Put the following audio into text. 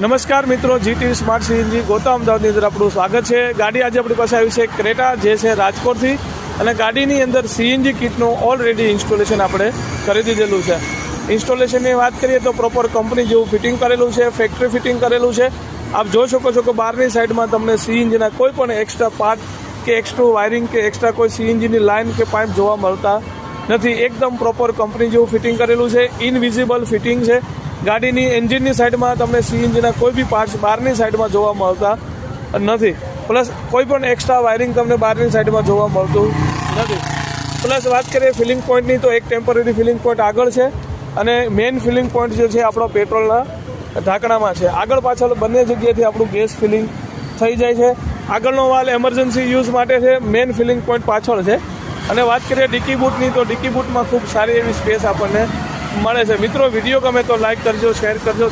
નમસ્કાર મિત્રો, GT smart CNG ગોતા અમદાવાદની અંદર આપણું સ્વાગત છે. ગાડી આજે આપણી પાસે આવી છે ક્રેટા, જે છે રાજકોટથી. અને ગાડીની અંદર સીએનજી કિટનું ઓલરેડી ઇન્સ્ટોલેશન આપણે કરી દીધેલું છે. ઇન્સ્ટોલેશનની વાત કરીએ તો પ્રોપર કંપની જેવું ફિટિંગ કરેલું છે ફેક્ટરી ફિટિંગ કરેલું છે. આપ જોઈ શકો છો કે બહારની સાઈડમાં તમને સીએનજીના કોઈ પણ એક્સ્ટ્રા પાર્ટ કે એક્સ્ટ્રા વાયરિંગ કે એક્સ્ટ્રા કોઈ સીએનજીની લાઇન કે પાઇપ જોવા મળતા નથી. એકદમ પ્રોપર કંપની જેવું ફિટિંગ કરેલું છે. ઇનવિઝિબલ ફિટિંગ છે. ગાડીની એન્જિનની સાઈડમાં તમને સીએનજીના કોઈ બી પાર્ટ્સ બહારની સાઈડમાં જોવા મળતા નથી. પ્લસ કોઈ પણ એક્સ્ટ્રા વાયરિંગ તમને બહારની સાઈડમાં જોવા મળતું નથી. પ્લસ વાત કરીએ ફિલિંગ પોઈન્ટની તો એક ટેમ્પરરી ફિલિંગ પોઈન્ટ આગળ છે અને મેઇન ફિલિંગ પોઈન્ટ જે છે આપણો પેટ્રોલના ઢાંકણામાં છે. આગળ પાછળ બંને જગ્યાએથી આપણું ગેસ ફિલિંગ થઈ જાય છે. આગળનો વાલ એમરજન્સી યુઝ માટે છે મેઇન ફિલિંગ પોઈન્ટ પાછળ છે. અને વાત કરીએ ડિકી બૂટની, તો ડિકી બૂટમાં ખૂબ સારી એવી સ્પેસ આપણને મળે છે. મિત્રો વીડિયો ગમે તો લાઈક કરજો શેર કરજો.